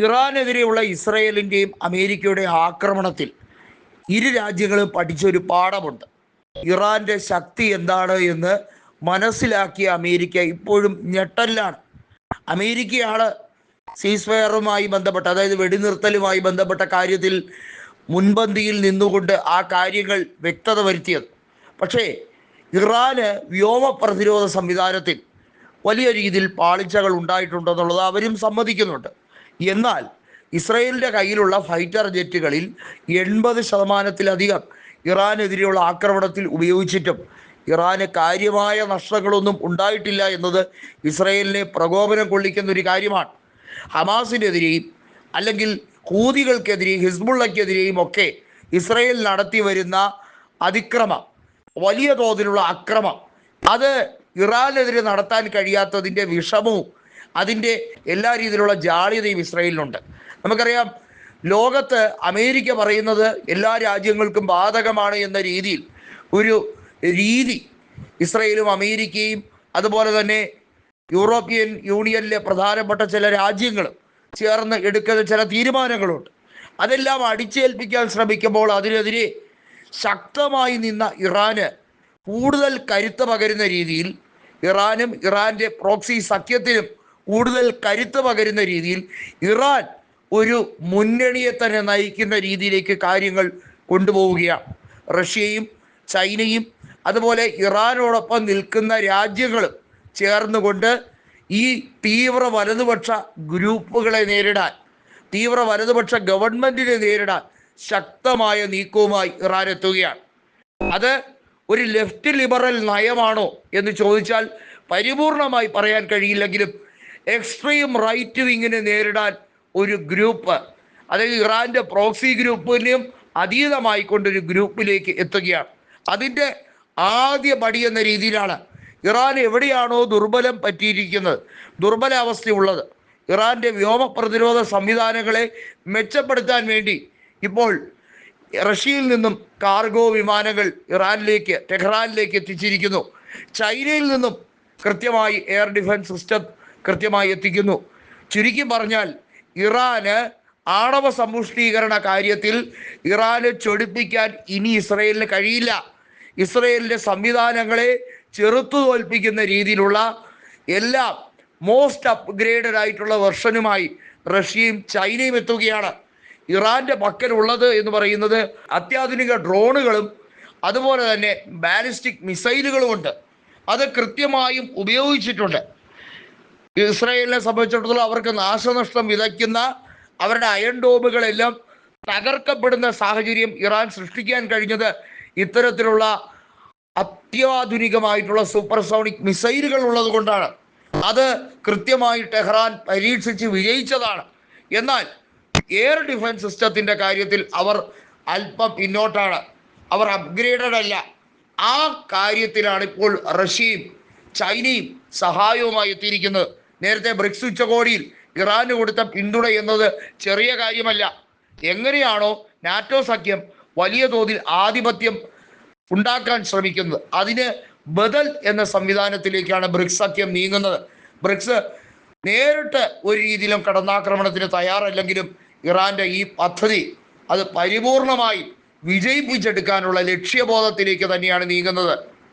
ഇറാനെതിരെയുള്ള ഇസ്രയേലിന്റെയും അമേരിക്കയുടെയും ആക്രമണത്തിൽ ഇരു രാജ്യങ്ങളും പഠിച്ചൊരു പാഠമുണ്ട്. ഇറാന്റെ ശക്തി എന്താണ് എന്ന് മനസ്സിലാക്കിയ അമേരിക്ക ഇപ്പോഴും ഞെട്ടലിലാണ്. അമേരിക്കയാണ് സീസ്ഫയറുമായി ബന്ധപ്പെട്ട അതായത് വെടിനിർത്തലുമായി ബന്ധപ്പെട്ട കാര്യത്തിൽ മുൻപന്തിയിൽ നിന്നുകൊണ്ട് ആ കാര്യങ്ങൾ വ്യക്തത വരുത്തിയത്. പക്ഷേ ഇറാന് വ്യോമ പ്രതിരോധ സംവിധാനത്തിൽ വലിയ രീതിയിൽ പാളിച്ചകൾ ഉണ്ടായിട്ടുണ്ടെന്നുള്ളത് അവരും സമ്മതിക്കുന്നുണ്ട്. എന്നാൽ ഇസ്രയേലിന്റെ കയ്യിലുള്ള ഫൈറ്റർ ജെറ്റുകളിൽ എൺപത് ശതമാനത്തിലധികം ഇറാനെതിരെയുള്ള ആക്രമണത്തിൽ ഉപയോഗിച്ചിട്ടും ഇറാന് കാര്യമായ നഷ്ടങ്ങളൊന്നും ഉണ്ടായിട്ടില്ല എന്നത് ഇസ്രയേലിനെ പ്രകോപനം കൊള്ളിക്കുന്ന ഒരു കാര്യമാണ്. ഹമാസിനെതിരെയും അല്ലെങ്കിൽ ഹൂതികൾക്കെതിരെയും ഹിസ്ബുള്ളയ്ക്കെതിരെയും ഒക്കെ ഇസ്രയേൽ നടത്തി വരുന്ന അതിക്രമം വലിയ തോതിലുള്ള അക്രമം അത് ഇറാനെതിരെ നടത്താൻ കഴിയാത്തതിന്റെ വിഷമവും അതിന്റെ എല്ലാ രീതിയിലുള്ള ജാള്യതയും ഇസ്രയേലിനുണ്ട്. നമുക്കറിയാം ലോകത്ത് അമേരിക്ക പറയുന്നത് എല്ലാ രാജ്യങ്ങൾക്കും ബാധകമാണ് എന്ന രീതിയിൽ ഒരു രീതി ഇസ്രയേലും അമേരിക്കയും അതുപോലെ തന്നെ യൂറോപ്യൻ യൂണിയനിലെ പ്രധാനപ്പെട്ട ചില രാജ്യങ്ങളും ചേർന്ന് എടുക്കുന്ന ചില തീരുമാനങ്ങളുണ്ട്. അതെല്ലാം അടിച്ചേൽപ്പിക്കാൻ ശ്രമിക്കുമ്പോൾ അതിനെതിരെ ശക്തമായി നിന്ന ഇറാന് കൂടുതൽ കരുത്ത് പകരുന്ന രീതിയിൽ ഇറാനും ഇറാന്റെ പ്രോക്സി സഖ്യത്തിനും കൂടുതൽ കരുത്ത് പകരുന്ന രീതിയിൽ ഇറാൻ ഒരു മുന്നണിയെ തന്നെ നയിക്കുന്ന രീതിയിലേക്ക് കാര്യങ്ങൾ കൊണ്ടുപോവുകയാണ്. റഷ്യയും ചൈനയും അതുപോലെ ഇറാനോടൊപ്പം നിൽക്കുന്ന രാജ്യങ്ങളും ചേർന്നുകൊണ്ട് ഈ തീവ്ര വലതുപക്ഷ ഗ്രൂപ്പുകളെ നേരിടാൻ തീവ്ര വലതുപക്ഷ ഗവൺമെന്റിനെ നേരിടാൻ ശക്തമായ നീക്കവുമായി ഇറാൻ എത്തുകയാണ്. അത് ഒരു ലെഫ്റ്റ് ലിബറൽ നയമാണോ എന്ന് ചോദിച്ചാൽ പരിപൂർണമായി പറയാൻ കഴിയില്ലെങ്കിലും എക്സ്ട്രീം റൈറ്റ് വിങ്ങിനെ നേരിടാൻ ഒരു ഗ്രൂപ്പ് അതായത് ഇറാന്റെ പ്രോക്സി ഗ്രൂപ്പിനും അതീതമായിക്കൊണ്ടൊരു ഗ്രൂപ്പിലേക്ക് എത്തുകയാണ്. അതിന്റെ ആദ്യ പടി എന്ന രീതിയിലാണ് ഇറാൻ എവിടെയാണോ ദുർബലം പറ്റിയിരിക്കുന്നത് ദുർബലാവസ്ഥയുള്ളത്. ഇറാന്റെ വ്യോമ പ്രതിരോധ സംവിധാനങ്ങളെ മെച്ചപ്പെടുത്താൻ വേണ്ടി ഇപ്പോൾ റഷ്യയിൽ നിന്നും കാർഗോ വിമാനങ്ങൾ ഇറാനിലേക്ക് ടെഹ്റാനിലേക്ക് എത്തിച്ചിരിക്കുന്നു. ചൈനയിൽ നിന്നും കൃത്യമായി എയർ ഡിഫൻസ് സിസ്റ്റം കൃത്യമായി എത്തിക്കുന്നു. ചുരുക്കി പറഞ്ഞാൽ ഇറാന് ആണവ സമ്പുഷ്ടീകരണ കാര്യത്തിൽ ഇറാന് ചൊടിപ്പിക്കാൻ ഇനി ഇസ്രയേലിന് കഴിയില്ല. ഇസ്രയേലിന്റെ സംവിധാനങ്ങളെ ചെറുത്തു തോൽപ്പിക്കുന്ന രീതിയിലുള്ള എല്ലാം മോസ്റ്റ് അപ്ഗ്രേഡഡ് ആയിട്ടുള്ള വെർഷനുമായി റഷ്യയും ചൈനയും എത്തുകയാണ്. ഇറാന്റെ പക്കലുള്ളത് എന്ന് പറയുന്നത് അത്യാധുനിക ഡ്രോണുകളും അതുപോലെ തന്നെ ബാലിസ്റ്റിക് മിസൈലുകളുമുണ്ട്. അത് കൃത്യമായും ഉപയോഗിച്ചിട്ടുണ്ട്. ഇസ്രായേലിനെ സംബന്ധിച്ചിടത്തോളം അവർക്ക് നാശനഷ്ടം വിതയ്ക്കുന്ന അവരുടെ അയൺ ഡോമുകളെല്ലാം തകർക്കപ്പെടുന്ന സാഹചര്യം ഇറാൻ സൃഷ്ടിക്കാൻ കഴിഞ്ഞത് ഇത്തരത്തിലുള്ള അത്യാധുനികമായിട്ടുള്ള സൂപ്പർസോണിക് മിസൈലുകൾ ഉള്ളത് കൊണ്ടാണ്. അത് കൃത്യമായി ടെഹ്റാൻ പരീക്ഷിച്ച് വിജയിച്ചതാണ്. എന്നാൽ എയർ ഡിഫൻസ് സിസ്റ്റത്തിന്റെ കാര്യത്തിൽ അവർ അല്പം പിന്നോട്ടാണ്. അവർ അപ്ഗ്രേഡഡ് അല്ല. ആ കാര്യത്തിലാണ് ഇപ്പോൾ റഷ്യയും ചൈനയും സഹായവുമായി എത്തിയിരിക്കുന്നത്. നേരത്തെ ബ്രിക്സ് ഉച്ചകോടിയിൽ ഇറാന് കൊടുത്ത പിന്തുണ എന്നത് ചെറിയ കാര്യമല്ല. എങ്ങനെയാണോ നാറ്റോ സഖ്യം വലിയ തോതിൽ ആധിപത്യം ഉണ്ടാക്കാൻ ശ്രമിക്കുന്നത്. അതിന് ബദൽ എന്ന സംവിധാനത്തിലേക്കാണ് ബ്രിക്സ് സഖ്യം നീങ്ങുന്നത്. ബ്രിക്സ് നേരിട്ട് ഒരു രീതിയിലും കടന്നാക്രമണത്തിന് തയ്യാറല്ലെങ്കിലും ഇറാന്റെ ഈ പദ്ധതി അത് പരിപൂർണമായി വിജയിപ്പിച്ചെടുക്കാനുള്ള ലക്ഷ്യബോധത്തിലേക്ക് തന്നെയാണ് നീങ്ങുന്നത്.